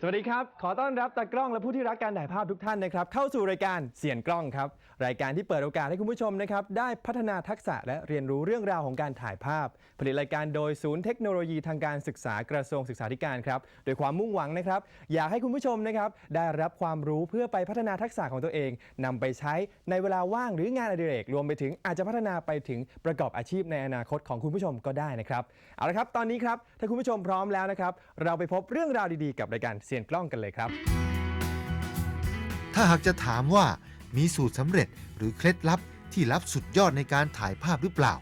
สวัสดีครับ ขอต้อนรับตากล้องและผู้ที่รักการถ่ายภาพทุกท่านนะครับ เข้าสู่รายการเสียนกล้องครับ รายการที่เปิดโอกาสให้คุณผู้ชมนะครับ ได้พัฒนาทักษะและเรียนรู้เรื่องราวของการถ่ายภาพ ผลิตรายการโดยศูนย์เทคโนโลยีทางการศึกษากระทรวงศึกษาธิการครับโดยความมุ่งหวังนะครับ อยากให้คุณผู้ชมนะครับได้รับความรู้เพื่อไปพัฒนาทักษะของตัวเองนำไปใช้ในเวลาว่างหรืองานอดิเรกรวมไปถึงอาจจะพัฒนาไปถึงประกอบอาชีพในอนาคตของคุณผู้ชมก็ได้นะครับเอาละครับตอนนี้ครับถ้าคุณผู้ชมพร้อมแล้วนะครับเราไปพบเรื่องราวดีๆ กับรายการเสียนกล้องกันเลยครับ ถ้าหากจะถามว่ามีสูตรสำเร็จหรือเคล็ดลับที่ลับสุดยอดในการถ่ายภาพหรือเปล่า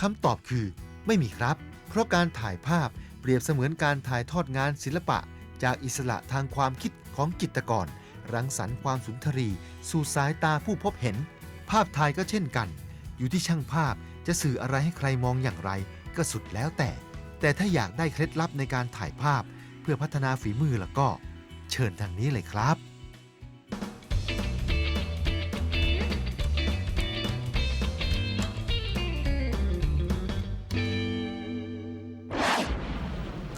คำตอบคือไม่มีครับ เพราะการถ่ายภาพเปรียบเสมือนการถ่ายทอดงานศิลปะ จากอิสระทางความคิดของจิตรกร รังสรรค์ความสุนทรี สู่สายตาผู้พบเห็น ภาพถ่ายก็เช่นกัน อยู่ที่ช่างภาพจะสื่ออะไรให้ใครมองอย่างไร ก็สุดแล้วแต่ แต่ถ้าอยากได้เคล็ดลับในการถ่ายภาพ พื่อพัฒนาฝีมือแล้วก็เชิญทางนี้เลยครับ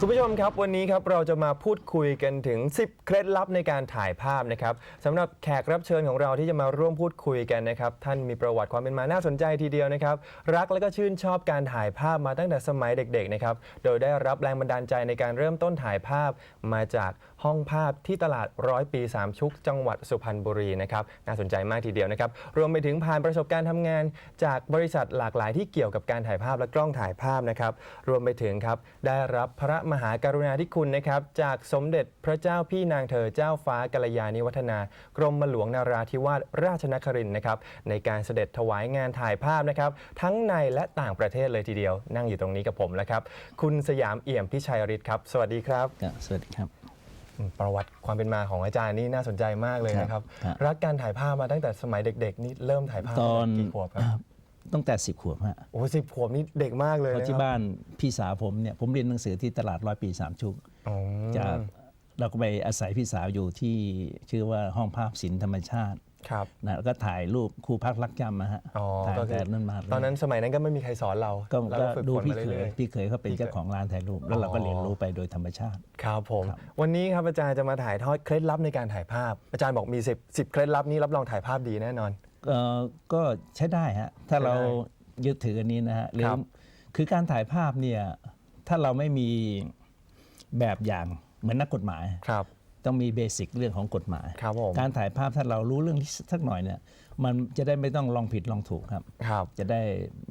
คุณผู้ชมครับวันนี้ครับเราจะมาพูดคุยกันถึง 10 เคล็ดลับในการถ่ายภาพนะครับสำหรับแขกรับเชิญของเราที่จะมาร่วมพูดคุยกันนะครับท่านมีประวัติความเป็นมาน่าสนใจทีเดียวนะครับรักและก็ชื่นชอบการถ่ายภาพมาตั้งแต่สมัยเด็กๆนะครับโดยได้รับแรงบันดาลใจในการเริ่มต้นถ่ายภาพ มาจากห้องภาพที่ตลาดร้อยปีสามชุก จังหวัดสุพรรณบุรีนะครับน่าสนใจมากทีเดียวนะครับรวมไปถึงผ่านประสบการณ์ทำงาน จากบริษัทหลากหลายที่เกี่ยวกับการถ่ายภาพและกล้องถ่ายภาพนะครับรวมไปถึงครับได้รับพระมหากรุณาธิคุณนะครับจากสมเด็จพระเจ้าพี่นางเธอเจ้าฟ้ากัลยาณิวัฒนากรมหลวงนาราธิวาสราชนครินทร์นะครับในการเสด็จถวายงานถ่ายภาพนะครับทั้งในและต่างประเทศเลยทีเดียว นั่งอยู่ตรงนี้กับผมแล้วครับคุณสยามเอี่ยมพิชัยฤทธิ์ครับสวัสดีครับ ครับสวัสดีครับ อืมประวัติความเป็นมาของอาจารย์นี่น่าสนใจมากเลยนะครับ ครับ รักการถ่ายภาพมาตั้งแต่สมัยเด็ก ๆ นี่เริ่มถ่ายภาพตอนกี่ขวบครับอ่า ตั้งแต่สิบขวบฮะโอ้สิบขวบนี่เด็กมากเลยเพราะนะที่ครับบ้านพี่สาวผมเนี่ยผมเรียนหนังสือที่ตลาดร้อยปีสามชุกอ๋อจากเราก็ไปอาศัยพี่สาวอยู่ที่ชื่อว่าห้องภาพศิลป์ธรรมชาติครับนะแล้วก็ถ่ายรูปครูพักรักจำนะฮะอ๋อถ่ายก็แต่คือนั้นมาเลยตอนนั้นสมัยนั้นก็ไม่มีใครสอนเราก็เราก็ฝึกดูฝนพี่มาเขเรื่ยอยพี่เขยเขาเป็นเจ้าของร้านถ่ายรูป แล้วเราก็อ๋อเรียนรู้ไปโดยธรรมชาติๆครับผมครับวันนี้ครับอาจารย์จะมาถ่ายทอดเคล็ดลับในการถ่ายภาพ อาจารย์บอกมี10 10เคล็ดลับนี้รับรองถ่ายภาพดีแน่นอนเอ่อ ก็ใช้ได้ฮะถ้าใช้ได้เรายึดถืออันนี้นะฮะหรือครับคือการถ่ายภาพเนี่ยถ้าเราไม่มีแบบอย่างเหมือนนักกฎหมายครับต้องมีเบสิกเรื่องของกฎหมายครับผมการถ่ายภาพถ้าเรารู้เรื่องนี้สักหน่อยเนี่ยมันจะได้ไม่ต้องลองผิดลองถูกครับครับ จะได้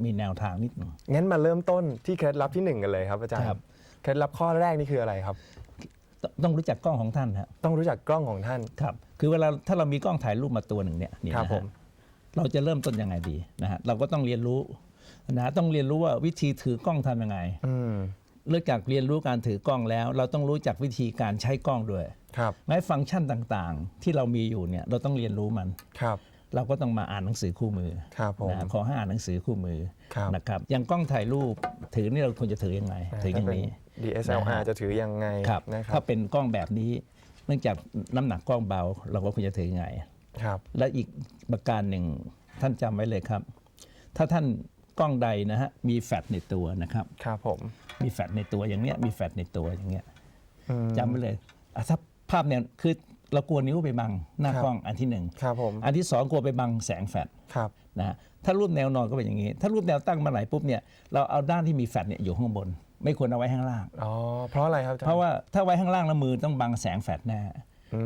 มีแนวทางนิดหนึงงั้นมาเริ่มต้นที่เคล็ดลับที่หนึ่งกันเลยครับอาจารย์ครับเคล็ดลับข้อแรกนี่คืออะไรครับตต้องรู้จักกล้องของท่านครับต้องรู้จักกล้องของท่านครับ คือเวลาถ้าเรามีกล้องถ่ายรูปมาตัวหนึ่งเนี่ยนี่ครับนะผฮะม เราจะเริ่มต้นยังไงดีนะฮะเราก็ต้องเรียนรู้นะฮะต้องเรียนรู้ว่าวิธีถือกล้องทำยังไงอืมเลิกจากเรียนรู้การถือกล้องแล้ว เราต้องรู้จักวิธีการใช้กล้องด้วยครับแม้ฟังก์ชันต่างๆ ที่เรามีอยู่เนี่ยเราต้องเรียนรู้มันครับ เราก็ต้องมาอ่านหนังสือคู่มือครับผมนะขอให้อ่านหนังสือคู่มือครับนะครับอย่างกล้องถ่ายรูปถือนี่เราควรจะถือยังไงถืออย่างนี้ถ้าเป็น DSLR นะฮะจะถือยังไงครับนะครัถ้าบเป็นกล้องแบบนี้ เนื่องจากน้ำหนักกล้องเบา เราก็ควรจะถือยังไงครับ และอีกประการหนึ่งท่านจำไว้เลยครับ ถ้าท่านกล้องใดนะฮะมีแฟลชในตัวนะครับครับผมมีแฟลชในตัวอย่างเนี้ยมีแฟลชในตัวอย่างเงี้ยอืมจำไว้เลยอะถ้าภาพเนี่ยคือเรากลัวนิ้วไปบังหน้าครับกล้องอันที่หนึ่งครับผมอันที่สองกลัวไปบังแสงแฟลชครับนะฮะถ้ารูปแนวนอนก็เป็นอย่างนี้ ถ้ารูปแนวตั้งมาไหนปุ๊บเนี่ยเราเอาด้านที่มีแฟลชเนี่ยอยู่ข้างบน ไม่ควรเอาไว้ข้างล่างอ๋อเพราะอะไรครับอจย์เพราะว่าถ้าไว้ข้างล่างแล้วมือต้องบังแสงแฟลชแน่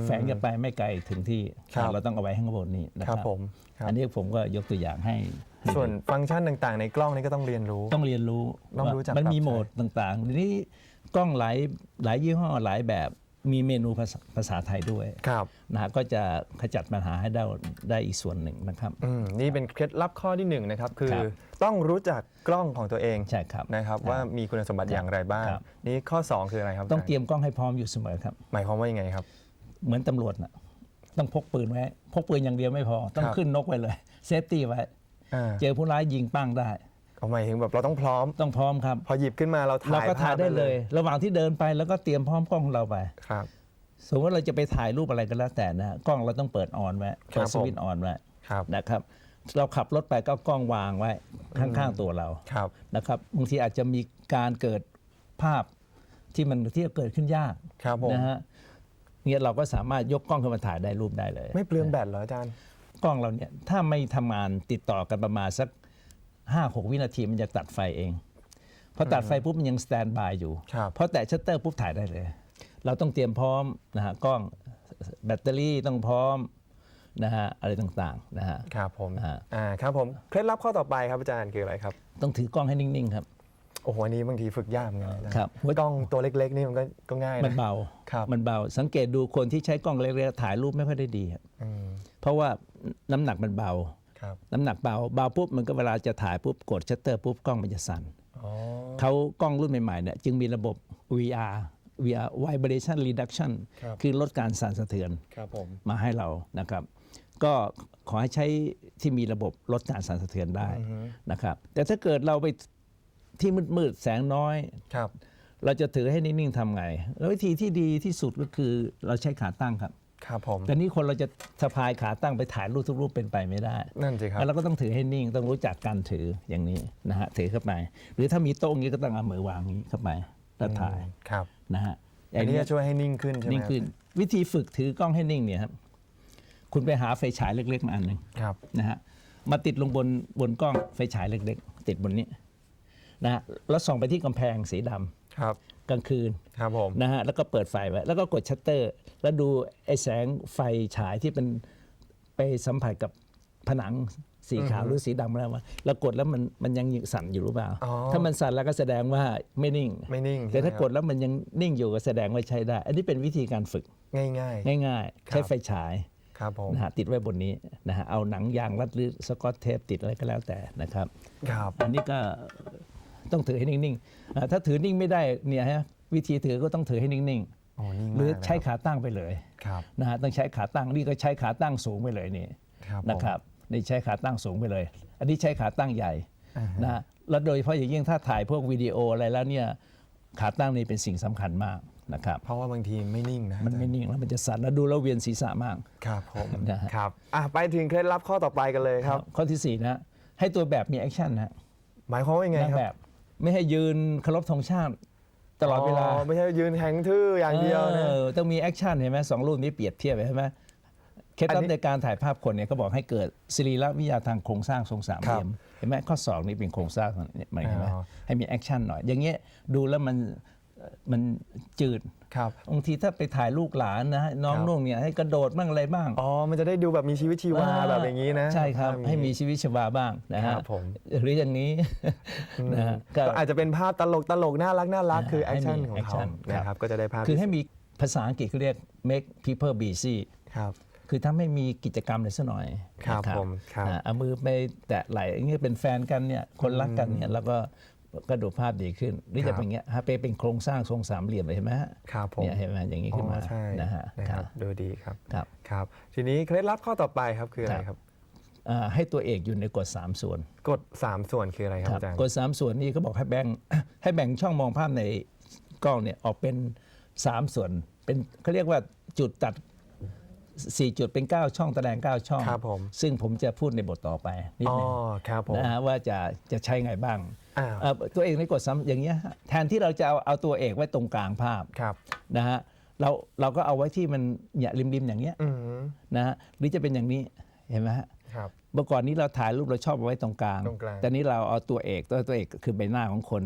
แฝงจะไปไม่ไกลถึงที่ครับเราต้องเอาไว้ข้างบนนี่นะคครัรับบผมครับ อันนี้ผมก็ยกตัวอย่างให้ให้ส่วนดูฟังก์ชันต่างๆ ในกล้องนี่ก็ต้องเรียนรู้ ต้องเรียนรู้ต้องว่ารู้จักมันมีปรับใช้ โหมดต่างๆทีนี้กล้องหลายหลายยี่ห้อหลายแบบมีเมนูภาษาภาษาไทยด้วยครับ นะฮะก็จะขจัดปัญหาให้ได้ได้อีกส่วนหนึ่งนะครับ อืมนี่เป็นเคล็ดลับข้อที่หนึ่งนะครับ คือครับ ต้องรู้จักกล้องของตัวเองใช่ครับ นะครับ ว่ามีคุณสมบัติอย่างไรบ้าง ครับ นี่ข้อ 2 คืออะไรครับต้องาจาเตรียมกล้องให้พร้อมอยู่เสมอครับ หมายความว่ายังไงครับ เหมือนตำรวจนะต้องพกปืนไว้ พกปืนอย่างเดียวไม่พอ ต้องครับขึ้นนกไว้เลยเซฟตี้ไว้อ่าเจอผู้ร้ายยิงปั้งได้ก็หมายถึงแบบเราต้องพร้อม ต้องพร้อมครับ พอหยิบขึ้นมาเราถ่ายเราก็ถ่ายภพได้เลย ระหว่างที่เดินไปแล้วก็เตรียมพร้อมกล้องของเราไป ครับ สมมติว่าเราจะไปถ่ายรูปอะไรก็แล้วแต่นะฮะกล้องเราต้องเปิดออนไว้ครัเปิบดสวิตช์ออนไว้ครับ นะครับ เราขับรถไปก็เอากล้องวางไว้ข้างๆตัวเรา ครับ นะครับบางทีอาจจะมีการเกิดภาพที่มันที่เกิดขึ้นยากครับผม นะฮะ เนี่ยเราก็สามารถยกกล้องขึ้นมาถ่ายได้รูปได้เลยไม่เปลืองแบตเหรออาจารย์ กล้องเราเนี่ยถ้าไม่ทำงานติดต่อกันประมาณสัก 5-6 วินาทีมันจะตัดไฟเองพอตัดไฟปุ๊บมันยังสแตนบายอยู่ครับพอแตะชัตเตอร์ปุ๊บถ่ายได้เลย เราต้องเตรียมพร้อมนะฮะกล้องแบตเตอรี่ต้องพร้อมนะฮะอะไรต่างๆนะฮะ ครับผมฮะอ่าครับผมเคล็ดลับข้อต่อไปครับอาจารย์คืออะไรครับ ต้องถือกล้องให้นิ่ง ๆ ครับ โอ้โหอันนี้บางทีฝึกยากเหมือนกันนะอาจาย์ครับ กล้องตัวเล็กๆ นี่มันก็ก็ง่ายมันนะ เบา ครับ มันเบา สังเกตดูคนที่ใช้กล้องเล็กๆถ่ายรูปไม่ค่อยได้ดีครับอืมเพราะว่าน้ำหนักมันเบา ครับน้ำหนักเบา เบาปุ๊บมันก็เวลาจะถ่ายปุ๊บกดชัตเตอร์ปุ๊บกล้องมันจะสั่น อ๋อเขากล้องรุ่นใหม่ๆเนี่ยจึงมีระบบ VR VR vibration reduction ครับคือลดการสั่นสะเทือนครับผม มาให้เรานะครับ ก็ขอให้ใช้ที่มีระบบลดการสั่นสะเทือนได้นะครับ แต่ถ้าเกิดเราไป ที่มืดๆแสงน้อย ครับ เราจะถือให้นิ่งๆทำไง แล้ววิธีที่ดีที่สุดก็คือเราใช้ขาตั้งครับ ครับผม แต่นี่คนเราจะสะพายขาตั้งไปถ่ายรูปทุกรูปเป็นไปไม่ได้นั่นสิครับแล้วเราก็ต้องถือให้นิ่งต้องรู้จักการถืออย่างนี้นะฮะถือเข้าไป หรือถ้ามีโต๊ะอย่างนี้ก็ต้องเอามือวางอย่างนี้เข้าไปแล้วถ่ายครับ นะฮะอันนี้เยจะช่วยให้นิ่งขึ้นใช่ไหมนิ่งขึ้น วิธีฝึกถือกล้องให้นิ่งเนี่ยครับ คุณไปหาไฟฉายเล็กๆมาอันหนึ่งครับ นะฮะมาติดลงบนบนกล้องไฟฉายเล็กๆ ติดบนนี้ นะฮะแล้วส่องไปที่กำแพงสีดำครับกลางคืนครับผมนะฮะแล้วก็เปิดไฟไว้แล้วก็กดชัตเตอร์ แล้วดูไอ้แสงไฟฉายที่เป็นไปสัมผัสกับผนังสีขาวหรือสีดำแล้วมาแล้วกดแล้วมันมันยังสั่นอยู่หรือเปล่าอ๋อถ้ามันสั่นแล้วก็แสดงว่าไม่นิ่ง ไม่นิ่ง แต่ถ้าใช่ไหมกดแล้วมันยังนิ่งอยู่ก็แสดงว่าใช้ได้ อันนี้เป็นวิธีการฝึกง่ายง่ายง่ายคๆรับใช้ไฟฉายๆครับผมนะฮะติดไว้บนนี้นะฮะเอาหนังยางรัดหรือสกอตเทปติดอะไรก็แล้วแต่นะครับ ครับ อันนี้ก็ ต้องถือให้นิ่งๆอ่าถ้าถือนิ่งไม่ได้เนี่ยฮะวิธีถือก็ต้องถือให้นิ่งโอ้นิ่งๆมากหรือนะใช้ขาตั้งไปเลยครับนะฮะต้องใช้ขาตั้งนี่ก็ใช้ขาตั้งสูงไปเลยนี่ครับผมนะครับนี่ใช้ขาตั้งสูงไปเลย อันนี้ใช้ขาตั้งใหญ่อ่าฮะนะฮะแล้วโดยเฉพาะอย่างยิ่งถ้าถ่ายพวกวิดีโออะไรแล้วเนี่ยขาตั้งนี่เป็นสิ่งสำคัญมากนะครับเพราะว่าบางทีไม่นิ่งนะมันไม่นิ่งแล้วมันจะสั่นแล้วดูแล้วเวียนศีรษะมากครับผมนะฮะครับอะไปถึงเคล็ดลับข้อต่อไปกันเลยครับ ข้อที่สี่นะฮะให้ตัวแบบมีแอคชั่นนะฮะหมายความว่ายังไงนางครับแบบ ไม่ให้ยืนเคารพธงชาติตลอดเวลาไม่ใช่ยืนแข็งทื่ออย่างเดียวนะออต้องมีแอคชั่นเห็นไหมสองรูปนี้เปรียบเทียบใช่ไหมเคล็ดลัอับนนี้ในการถ่ายภาพคนเนี่ยก็บอกให้เกิดศิริรวิทยาทางโครงสร้างทรงสามเหลี่ยมครับเห็นไหมข้อสองนี่เป็นโครงสร้างเนี่ยมันเห็นไหมอ๋อให้มีแอคชั่นหน่อย อย่างเงี้ยดูแล้วมันเอ่อ มันจืดครับบางทีถ้าไปถ่ายลูกหลานนะน้องครับนุ่งเนี่ยให้กระโดดบ้างอะไรบ้างอ๋อมันจะได้ดูแบบมีชีวิตชีวาแบบอย่างนี้นะใช่ครับภาพนี้ให้มีชีวิตชีวาบ้างนะคฮะรับผมหรืออย่างนี้นะฮะก็ก็อาจจะเป็นภาพตลกตลกน่ารักน่ารักอ่าคือแอคชั่นให้มีของแอคชั่เขานครับนะครับก็จะได้ภาพคือให้มีภาษาอังกฤษเขาเรียก make people busy ครับคือถ้าไม่มีกิจกรรมเลยสักหน่อยครับนะผมครับอ่าเอามือไปแตะไหล่อย่างเงี้ยเป็นแฟนกันเนี่ยคนรักกันเนี่ยแล้วก็ ก็ดูภาพดีขึ้นหรือครัจะบเป็นอย่างเงี้ยฮะไปเป็นโครงสร้างทรงสามเหลี่ยมเลยเห็นไหมฮะครับผมเนี่ยเห็นไหมอย่างนี้ขึ้นมาอ๋อใช่นะฮะนะคครัรับบดูดีครับครับครับทีนี้เคล็ดลับข้อต่อไปครับคืออะไรครับอ่าให้ตัวเอกอยู่ในกฎสามส่วนกด3ส่วนคืออะไรครับอาจารย์กฎสามส่วนนี้ก็บอกให้แบ่งให้แบ่งช่องมองภาพในกล้องเนี่ยออกเป็นสามส่วนเป็นเขาเรียกว่าจุดตัด สี่จุดเป็นเก้าช่องแสดงเก้าช่อง ครับผม ซึ่งผมจะพูดในบทต่อไปนิดอ๋อนึงครับผม นะฮะว่าจะจะใช้ไงบ้างอ่า เอ่อตัวเอกในกฎซ้ำอย่างเงี้ยฮะแทนที่เราจะเอาเอาตัวเอกไว้ตรงกลางภาพครับ นะฮะเราเราก็เอาไว้ที่มันเนี่ยริมๆอย่างเงี้ยอืมนะฮะหรือจะเป็นอย่างนี้เห็นไหมฮะ ครับ เมื่อก่อนนี้เราถ่ายรูปเราชอบเอาไว้ตรงกลาง ตรงกลาง แต่นี้เราเอาตัวเอกตัวตัวเอกคือใบหน้าของคน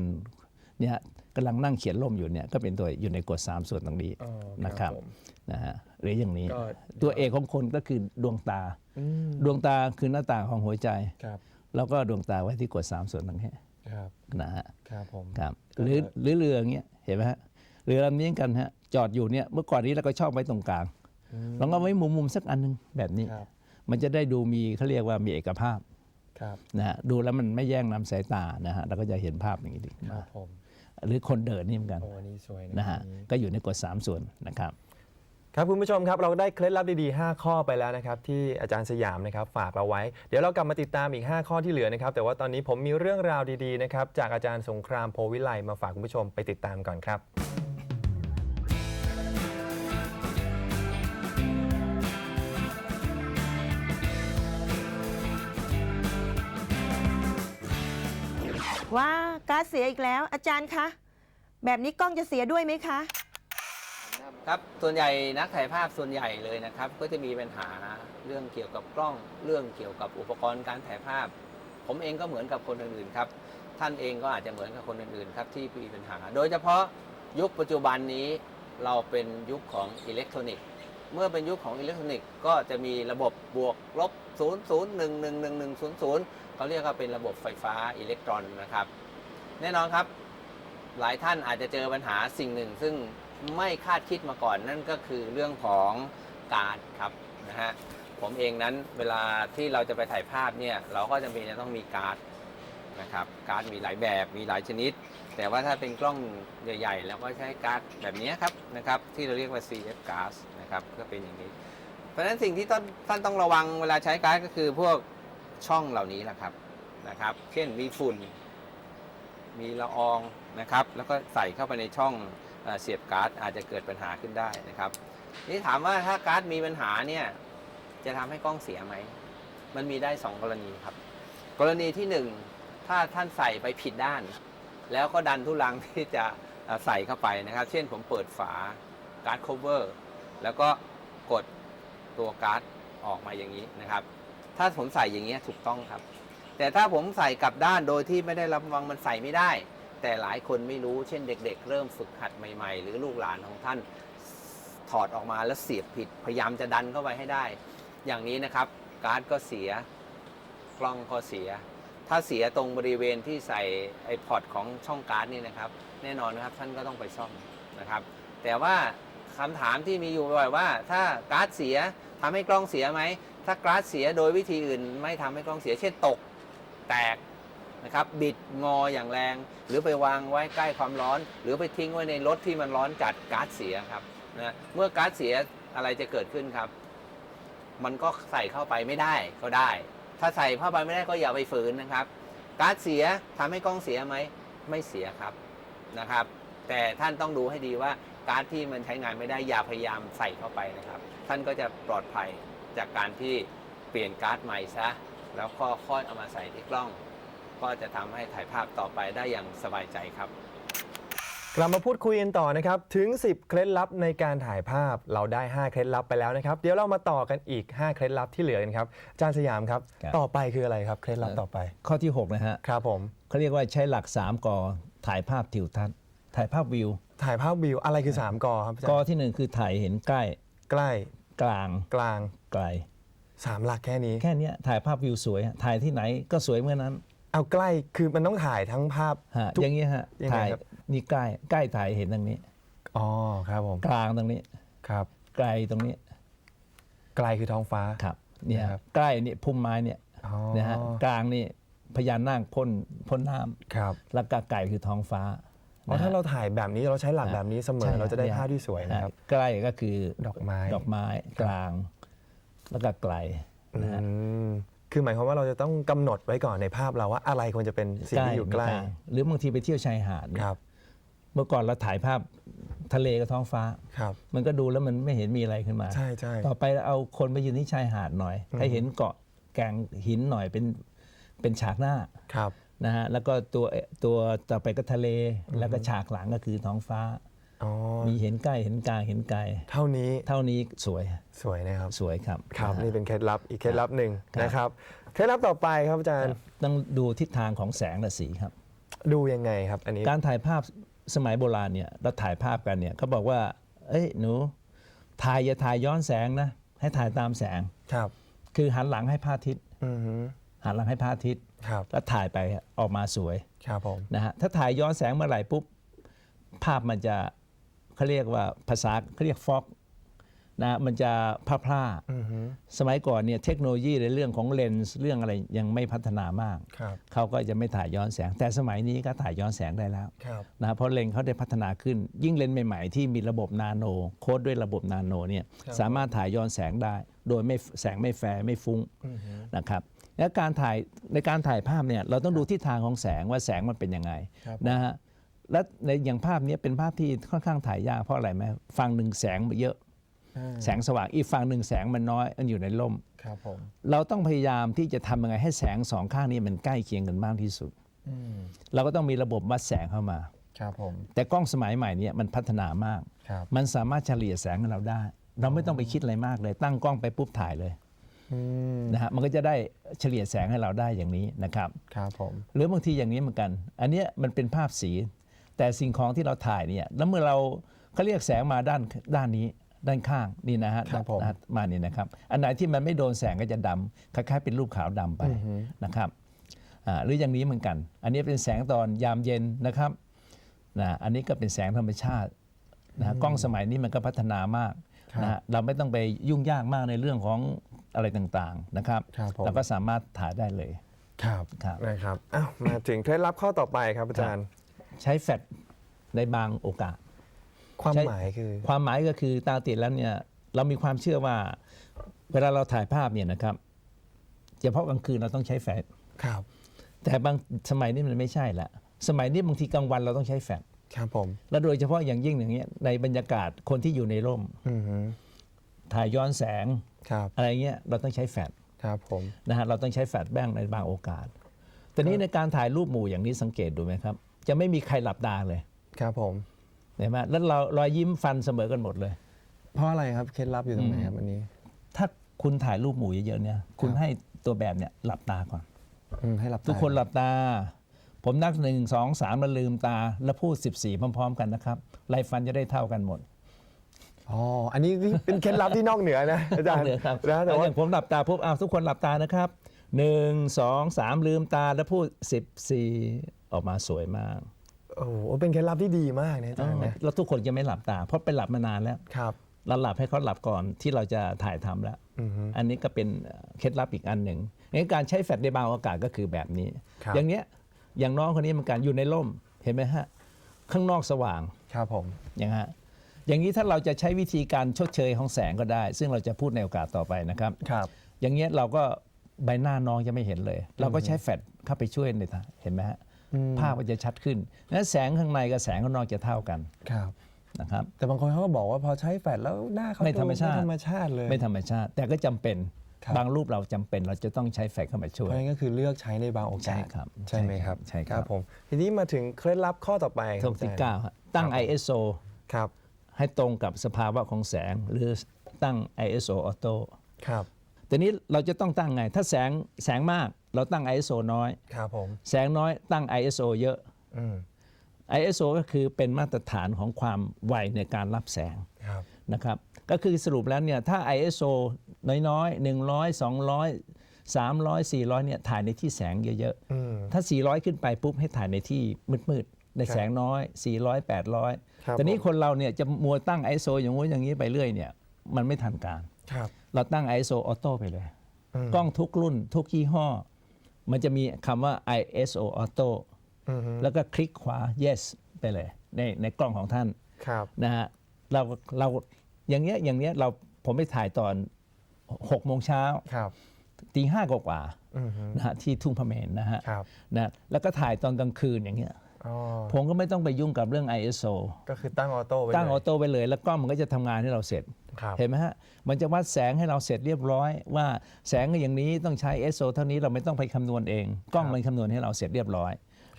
เนี่ยกำลังนั่งเขียนล่มอยู่เนี่ยก็เป็นตัวอยู่ในกฎสามส่วนตรงนี้อ๋อนะครับผม นะฮะ หรืออย่างนี้ ก็ ตัวเอกของคนก็คือดวงตา อืมดวงตาคือหน้าต่างของหัวใจ ครับแล้วก็ดวงตาไว้ที่กฎสามส่วนตรงนี้ครับนะฮะครับผม ครับก็หรือจะหรือเรืออย่างเงี้ยเห็นไหมฮะเรือลำนี้กันฮะจอดอยู่เนี่ยเมื่อก่อนนี้เราก็ชอบไว้ตรงกลางลองเอาไว้มุมมุมๆสักอันหนึงแบบนี้ ครับมันจะได้ดูมีเขาเรียกว่ามีเอกภาพครับนะฮะดูแล้วมันไม่แย่งนำสายตานะฮะเราก็จะเห็นภาพอย่างนี้ดีครัมาบผมหรือคนเดินนี่เหมือนกันโอ้อันนี่สวยนะฮะอันนี้ก็อยู่ในกฎสามส่วนนะครับ ครับคุณผู้ชมครับเราได้เคล็ดลับดีๆ 5 ข้อไปแล้วนะครับที่อาจารย์สยามนะครับฝากเราไว้ เดี๋ยวเรากลับมาติดตามอีก 5 ข้อที่เหลือนะครับแต่ว่าตอนนี้ผมมีเรื่องราวดีๆนะครับจากอาจารย์สงครามโพวิไลมาฝากคุณผู้ชมไปติดตามก่อนครับ ว้าก๊าเสียอีกแล้ว อาจารย์คะ แบบนี้กล้องจะเสียด้วยไหมคะ ครับส่วนใหญ่นักถ่ายภาพส่วนใหญ่เลยนะครับ ก็จะมีปัญหาเรื่องเกี่ยวกับกล้อง เรื่องเกี่ยวกับอุปกรณ์การถ่ายภาพ ผมเองก็เหมือนกับคนอื่นๆครับท่านเองก็อาจจะเหมือนกับคนอื่นๆครับที่มีปัญหา โดยเฉพาะยุคปัจจุบันนี้เราเป็นยุคของอิเล็กทรอนิกส์ เมื่อเป็นยุคของอิเล็กทรอนิกส์ก็จะมีระบบบวกลบ 0 0 1 1 1 1 0 0เขาเรียกว่าเป็นระบบไฟฟ้าอิเล็กตรอนนะครับ แน่นอนครับ หลายท่านอาจจะเจอปัญหาสิ่งหนึ่ง ซึ่งไม่คาดคิดมาก่อนนั่นก็คือเรื่องของการดครับนะฮะผมเองนั้นเวลาที่เราจะไปถ่ายภาพเนี่ยเราก็จำเป็นจะต้องมีการ์ดนะครับการ์ดมีหลายแบบมีหลายชนิด แต่ว่าถ้าเป็นกล้องใหญ่ๆเราก็ใช้การ์ดแบบนี้ครับนะครับที่เราเรียกว่า CF card นะครับก็เป็นอย่างนี้ เพราะฉะนั้นสิ่งที่ต้นท่านต้องระวังเวลาใช้การ์ดก็คือพวกช่องเหล่านี้แหละครับนะครับ เช่นมีฝุ่น มีละออง นะครับ แล้วก็ใส่เข้าไปในช่องเอเสียบการ์ดอาจจะเกิดปัญหาขึ้นได้นะครับ นี่ถามว่าถ้าการ์ดมีปัญหาเนี่ยจะทำให้กล้องเสียไหม มันมีได้ 2 กรณีครับ กรณีที่ 1 ถ้าท่านใส่ไปผิดด้าน แล้วก็ดันทุลังที่จะใส่เข้าไปนะครับ เช่นผมเปิดฝาการ์ด cover แล้วก็กดตัวการ์ดออกมาอย่างนี้นะครับ ถ้าผมใส่อย่างนี้ถูกต้องครับ แต่ถ้าผมใส่กลับด้านโดยที่ไม่ได้รับวังมันใส่ไม่ได้ แต่หลายคนไม่รู้เช่นเด็ก ๆ เริ่มฝึกหัดใหม่ ๆ หรือลูกหลานของท่านถอดออกมาแล้วเสียบผิด พยายามจะดันเข้าไปให้ได้ อย่างนี้นะครับการ์ดก็เสียกล้องก็เสีย ถ้าเสียตรงบริเวณที่ใส่ไอพอร์ตของช่องการ์ดนี่นะครับ แน่นอนนะครับท่านก็ต้องไปซ่อมนะครับ แต่ว่าคำถามที่มีอยู่บ่อยว่า ถ้าการ์ดเสียทำให้กล้องเสียไหมถ้าการ์ดเสียโดยวิธีอื่น ไม่ทำให้กล้องเสียเช่นตก แตก นะครับบิดงออย่างแรง หรือไปวางไว้ใกล้ความร้อน หรือไปทิ้งไว้ในรถที่มันร้อนจัดการ์ดเสียครับนะเมื่อการ์ดเสียอะไรจะเกิดขึ้นครับ มันก็ใส่เข้าไปไม่ได้ก็ได้ ถ้าใส่เข้าไปไม่ได้ก็อย่าไปฝืนนะครับการ์ดเสียทำให้กล้องเสียไหมไม่เสียครับนะครับ แต่ท่านต้องดูให้ดีว่าการ์ดที่มันใช้งานไม่ได้อย่าพยายามใส่เข้าไปนะครับ ท่านก็จะปลอดภัยจากการที่เปลี่ยนการ์ดใหม่ซะแล้วก็ค่อยเอามาใส่ที่กล้อง ก็จะทำให้ถ่ายภาพต่อไปได้อย่างสบายใจครับ กลับมาพูดคุยกันต่อนะครับ ถึง 10 เคล็ดลับในการถ่ายภาพเราได้ 5 เคล็ดลับไปแล้วนะครับ เดี๋ยวเรามาต่อกันอีก 5 เคล็ดลับที่เหลือกันครับอาจารย์สยามครับ ครับ ต่อไปคืออะไรครับเคล็ดลับต่อไปข้อที่ 6 นะฮะครับผม เขาเรียกว่าใช้หลัก 3กอถ่ายภาพทิวทัศน์ ถ่ายภาพวิว ถ่ายภาพวิวอะไรคือ3กอครับอาจารกอย์ที่หนึ่งคือถ่ายเห็นใกล้ใกล้กลางกลางไกล3หลักแค่นี้ แค่เนี้ยถ่ายภาพวิวสวยฮะถ่ายที่ไหนก็สวยเมื่อนั้น เอาใกล้คือมันต้องถ่ายทั้งภาพ ฮะทุกอย่างเงี้ยฮะยังไงถ่ายครับ นี่ใกล้ใกล้ถ่ายเห็นตรงนี้ อ๋อครับผมกลางตรงนี้ ครับ ไกลตรงนี้ไกลคือท้องฟ้า ครับเนี่ยนะครับ ใกล้นี่พุ่มไม้เนี่ยอ๋อนะฮะกลางนี่พญานาคพ่นพ่นน้ำครับแล้วก็ไก่คือท้องฟ้าเพราะถ้าเราถ่ายแบบนี้เราใช้หลักฮะแบบนี้เสมอ ใช่เราจะได้เนี่ยภาพที่สวยนะครับใกล้ก็คือดอกไม้ ดอกไม้กลาง แล้วก็ไกลนะฮะอืม คือหมายความว่าเราจะต้องกำหนดไว้ก่อนในภาพเราว่าอะไรควรจะเป็นสิ่งที่อยู่ใกล้ไม่หรือบางทีไปเที่ยวชายหาดเนี่ยครับ เมื่อก่อนเราถ่ายภาพทะเลกับท้องฟ้าครับ มันก็ดูแล้วมันไม่เห็นมีอะไรขึ้นมา ใช่ใช่ต่อไปเราเอาคนไปยืนที่ชายหาดหน่อย ให้เห็นเกาะแกงหินหน่อยเป็นเป็นฉากหน้าครับนะฮะแล้วก็ตัวตัวต่อไปก็ทะเลแล้วก็ฉากหลังก็คือท้องฟ้า อ๋อมีเห็นใกล้เห็นกลางเห็นไกลเท่านี้เท่านี้สวยสวยนะครับสวยครับครับนะฮะนี่เป็นเคล็ดลับอีกเคล็ดลับหนึ่งครับนะครับเคล็ดลับต่อไปครับอาจารย์ต้องดูทิศทางของแสงและสีครับ ดูยังไงครับอันนี้การถ่ายภาพสมัยโบราณเนี่ยเราถ่ายภาพกันเนี่ยเขาบอกว่า เอ้ยหนูถ่ายอย่าถ่ายย้อนแสงนะ ให้ถ่ายตามแสงครับ คือหันหลังให้พระอาทิตย์อือฮึหันหลังให้พระอาทิตย์ครับแล้วถ่ายไปออกมาสวยครับผมนะฮะถ้าถ่ายย้อนแสงเมื่อไหร่ปุ๊บภาพมันจะ เขาเรียกว่าภาษาเขาเรียกฟอกนะมันจะพร่าพร่าๆอือฮึสมัยก่อนเนี่ยเทคโนโลยีในเรื่องของเลนส์เรื่องอะไรยังไม่พัฒนามากครับเขาก็จะไม่ถ่ายย้อนแสง แต่สมัยนี้ก็ถ่ายย้อนแสงได้แล้วครับนะเพราะเลนส์เขาได้พัฒนาขึ้น ยิ่งเลนส์ใหม่ๆ ที่มีระบบนาโน โค้ดด้วยระบบนาโนเนี่ยครับสามารถถ่ายย้อนแสงได้ โดยไม่แสงไม่แฟร์ไม่ฟุ้งอือฮึนะครับและการถ่ายในการถ่ายภาพเนี่ยเราต้องดูทิศทางของแสงว่าแสงมันเป็นยังไงครับนะฮะ และในอย่างภาพเนี้ยเป็นภาพที่ค่อนข้างถ่ายยากเพราะอะไรไหมฝั่งหนึ่งแสงเยอะอ่าแสงสว่างอีกฝั่งหนึ่งแสงมันน้อยมันอยู่ในร่มครับผมเราต้องพยายามที่จะทำยังไงให้แสงสองข้างนี้มันใกล้เคียงกันมากที่สุดอืมเราก็ต้องมีระบบวัดแสงเข้ามาครับผมแต่กล้องสมัยใหม่เนี่ยมันพัฒนามากครับมันสามารถเฉลี่ยแสงให้เราได้ เราไม่ต้องไปคิดอะไรมากเลย ตั้งกล้องไปปุ๊บถ่ายเลยอืมนะฮะมันก็จะได้เฉลี่ยแสงให้เราได้อย่างนี้นะครับ ครับผมหรือบางทีอย่างนี้เหมือนกัน อันเนี้ยมันเป็นภาพสี แต่สิ่งของที่เราถ่ายเนี่ยแล้วเมื่อเราเขาเรียกแสงมาด้านด้านนี้ด้านข้างนี่นะฮะครับผมนะฮะมานี่นะครับ อันไหนที่มันไม่โดนแสงก็จะดำคล้ายๆเป็นรูปขาวดำไปนะครับอ่าหรืออย่างนี้เหมือนกัน อันนี้เป็นแสงตอนยามเย็นนะครับนะอันนี้ก็เป็นแสงธรรมชาตินะฮะกล้องสมัยนี้มันก็พัฒนามากนะฮะเราไม่ต้องไปยุ่งยากมากในเรื่องของอะไรต่างๆนะครับครับผม เราก็สามารถถ่ายได้เลย ครับครับ นะครับอ้าวมาถึงเคล็ดลับข้อต่อไปครับอาจารย์ ใช้แฟลชในบางโอกาส ความใช่หมายคือ ความหมายก็คือตาติดแล้วเนี่ยเรามีความเชื่อว่า เวลาเราถ่ายภาพเนี่ยนะครับเฉพาะกลางคืนเราต้องใช้แฟลชครับ แต่บางสมัยนี้มันไม่ใช่ละสมัยนี้บางทีกลางวันเราต้องใช้แฟลชครับผม และโดยเฉพาะอย่างยิ่งอย่างเงี้ยในบรรยากาศคนที่อยู่ในร่มอือฮึถ่ายย้อนแสงครับอะไรเงี้ยเราต้องใช้แฟลชครับผมนะฮะเราต้องใช้แฟลชแบ้งในบางโอกาสแต่นี้ในการถ่ายรูปหมู่อย่างนี้สังเกตดูไหมครับ จะไม่มีใครหลับตาเลยครับผมเห็นไหมแล้วเรารอยยิ้มฟันเสมอกันหมดเลย เพราะอะไรครับเคล็ดลับอยู่ตรงไหนครับอันนี้ ถ้าคุณถ่ายรูปหมู่เยอะๆเนี่ย คุณให้ตัวแบบเนี่ยหลับตาก่อนอืมให้หลับตาทุกคนหลับตา ผมนับหนึ่งสองสามแล้วลืมตา แล้วพูด14พร้อม ๆ กันนะครับลายฟันจะได้เท่ากันหมดอ๋ออันนี้เป็นเคล็ดลับที่นอกเหนือนะอาจารย์เลยครับนะแต่แล้วอว่าย่างผมหลับตาปุ๊บอ้าวทุกคนหลับตานะครับหนึ่งสองสามลืมตาแล้วพูด14 ออกมาสวยมากโอ้โหเป็นเคล็ดลับที่ดีมากนะอาจารย์นะแล้วทุกคนจะไม่หลับตา เพราะไปหลับมานานแล้วครับ เราหลับให้เขาหลับก่อนที่เราจะถ่ายทำแล้วอือฮึอันนี้ก็เป็นเคล็ดลับอีกอันหนึ่งงั้นการใช้แฟลชในบางโอกาสก็คือแบบนี้ ครับ อย่างเนี้ยอย่างน้องคนนี้เหมันการอยู่ในร่มเห็นไหมฮะ ข้างนอกสว่าง ครับผม อย่างฮะอย่างนี้ถ้าเราจะใช้วิธีการชดเชยของแสงก็ได้ ซึ่งเราจะพูดในโอกาสต่อไปนะครับ ครับ อย่างเงี้ยเราก็ใบหน้าน้องจะไม่เห็นเลย เราก็ใช้แฟลชเข้าไปช่วยในทางเห็นไหมฮะ ภาพมันจะชัดขึ้นและแสงข้างในกับแสงข้างนอกจะเท่ากันครับนะครับ แต่บางคนเขาก็บอกว่าพอใช้แฟลชแล้วหน้าเขาไม่ธรรมชาติไม่ธรรมชาติเลยไม่ธรรมชาติ แต่ก็จำเป็นครับบางรูปเราจำเป็นเราจะต้องใช้แฟลชเข้ามาช่เพวยราะฉะนั้นก็คือเลือกใช้ในบางโอกาสใช่ครับใช่ไหมครับใช่ครับผม ทีนี้มาถึงเคล็ดลับข้อต่อไปคข้รัอบที่อาจารย์9ฮะตั้งครับผม ISO ครับให้ตรงกับสภาวะของแสงหรือตั้ง ISO Auto ครับแต่นี้เราจะต้องตั้งไง ถ้าแสงแสงมาก เราตั้ง ISO น้อย ครับผม แสงน้อยตั้ง ISO เยอะ อืม ISO ก็คือเป็นมาตรฐานของความไวในการรับแสงครับ นะครับ ก็คือสรุปแล้วเนี่ยถ้า ISO น้อยๆ 100 200 300 400เนี่ยถ่ายในที่แสงเยอะอืม ๆ ถ้า 400 ขึ้นไปปุ๊บให้ถ่ายในที่มืดๆ ในแสงน้อย 400 ครับ800 แต่นี้ผม คนเราเนี่ยจะมัวตั้ง ISO อย่างงู้นอย่างนี้ไปเรื่อยเนี่ยมันไม่ทันการ ครับ เราตั้ง ISO Auto ไปเลย อืม กล้องทุกรุ่นทุกยี่ห้อ มันจะมีคำว่า ISO Auto อืมฮึแล้วก็คลิกขวา yes ไปเลยในในกล้องของท่านครับนะฮะเราเราอย่างเงี้ยอย่างเงี้ยเราผมไปถ่ายตอน6โมงเช้าครับตีห้ากว่าอืมฮึๆนะฮะที่ทุ่งพระเมรุนะฮะครับนะแล้วก็ถ่ายตอนกลางคืนอย่างเงี้ยอ๋อผมก็ไม่ต้องไปยุ่งกับเรื่อง ISO ก็คือตั้งออโต้ไว้ตั้งเลยออโต้ไปเลย แล้วกล้องมันก็จะทำงานให้เราเสร็จครับ เห็นไหมฮะ มันจะวัดแสงให้เราเสร็จเรียบร้อย ว่าแสงอย่างนี้ต้องใช้ ISO เท่านี้เราไม่ต้องไปคำนวณเอง กล้องมันคำนวณให้เราเสร็จเรียบร้อย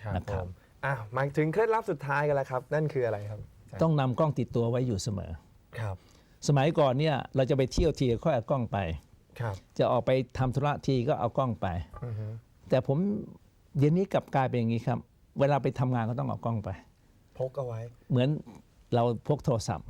ครับนะคผรับมอะมาถึงเคล็ดลับสุดท้ายกันแล้วครับ นั่นคืออะไรครับ ต้องนำกล้องติดตัวไว้อยู่เสมอครับ สมัยก่อนเนี่ยเราจะไปเที่ยวทีก็ค่อยเอากล้องไปครับ จะออกไปทำธุระทีก็เอากล้องไปอือฮึแต่ผมเดี๋ยวนี้กลับกลายเป็นอย่างนี้ครับ เวลาไปทำงานก็ต้องเอากล้องไป พกเอาไว้ เหมือนเราพกโทรศัพท์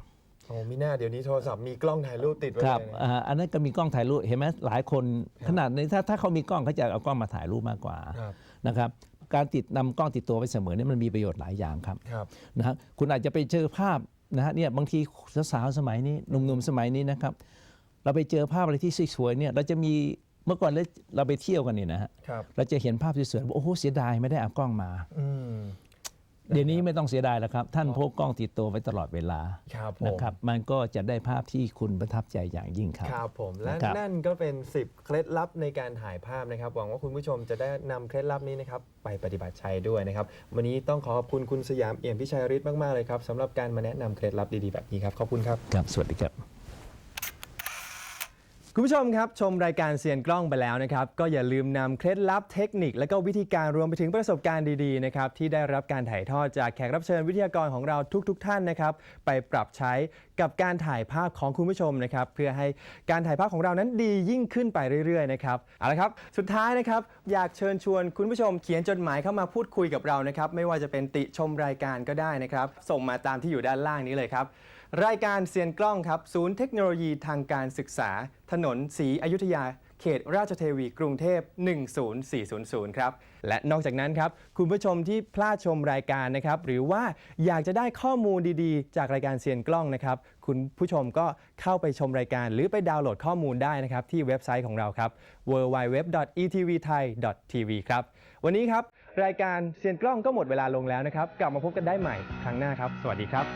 โอ้มีหน้าเดี๋ยวนี้โทรศัพท์มีกล้องถ่ายรูปติดไว้ครับเลยนะอ่าอันนั้นก็มีกล้องถ่ายรูปเห็นไหมหลายคนขนาดนี้ถ้าถ้าเขามีกล้องเขาจะเอากล้องมาถ่ายรูปมากกว่าครับนะครับการติดนำกล้องติดตัวไว้เสมอเนี่ยมันมีประโยชน์หลายอย่างครับ ครับ นะฮะคุณอาจจะไปเจอภาพนะฮะเนี่ยบางทีสาวๆสมัยนี้หนุ่มๆสมัยนี้นะครับ เราไปเจอภาพอะไรที่สวยๆเนี่ยเราจะมีเมื่อก่อนเราเราไปเที่ยวกันเนี่ยนะฮะครับ เราจะเห็นภาพสวยๆว่าโอ้โหเสียดายไม่ได้เอากล้องมา อืม เดี๋ยวนี้ไม่ต้องเสียดายแล้วครับ ท่านพกกล้องติดตัวไว้ตลอดเวลาครับผม นะครับ มันก็จะได้ภาพที่คุณประทับใจอย่างยิ่งครับ ครับผมและนะครับ นั่นก็เป็น 10 เคล็ดลับในการถ่ายภาพนะครับ หวังว่าคุณผู้ชมจะได้นำเคล็ดลับนี้นะครับไปปฏิบัติใช้ด้วยนะครับ วันนี้ต้องขอขอบคุณคุณสยามเอี่ยมพิชัยฤทธิ์มาก ๆ เลยครับสำหรับการมาแนะนำเคล็ดลับดี ๆ แบบนี้ครับ ขอบคุณครับ ครับ สวัสดีครับ คุณผู้ชมครับ ชมรายการเซียนกล้องไปแล้วนะครับ ก็อย่าลืมนำเคล็ดลับเทคนิค และก็วิธีการรวมไปถึงประสบการณ์ดีๆนะครับที่ได้รับการถ่ายทอดจากแขกรับเชิญวิทยากรของเราทุกๆทท่านนะครับ ไปปรับใช้กับการถ่ายภาพของคุณผู้ชมนะครับ เพื่อให้การถ่ายภาพของเรานั้นดียิ่งขึ้นไปเรื่อยๆนะครับเอาละครับสุดท้ายนะครับอยากเชิญชวนคุณผู้ชมเขียนจดหมายเข้ามาพูดคุยกับเรานะครับไม่ว่าจะเป็นติชมรายการก็ได้นะครับส่งมาตามที่อยู่ด้านล่างนี้เลยครับ รายการเซียนกล้องครับ ศูนย์เทคโนโลยีทางการศึกษา ถนนศรีอยุธยา เขตราชเทวีกรุงเทพ 10400 ครับ และนอกจากนั้นครับ คุณผู้ชมที่พลาดชมรายการนะครับ หรือว่าอยากจะได้ข้อมูลดีๆ จากรายการเซียนกล้องนะครับ คุณผู้ชมก็เข้าไปชมรายการ หรือไปดาวน์โหลดข้อมูลได้นะครับ ที่เว็บไซต์ของเราครับ www.etvthai.tv ครับ วันนี้ครับ รายการเซียนกล้องก็หมดเวลาลงแล้วนะครับ กลับมาพบกันได้ใหม่ครั้งหน้าครับ สวัสดีครับ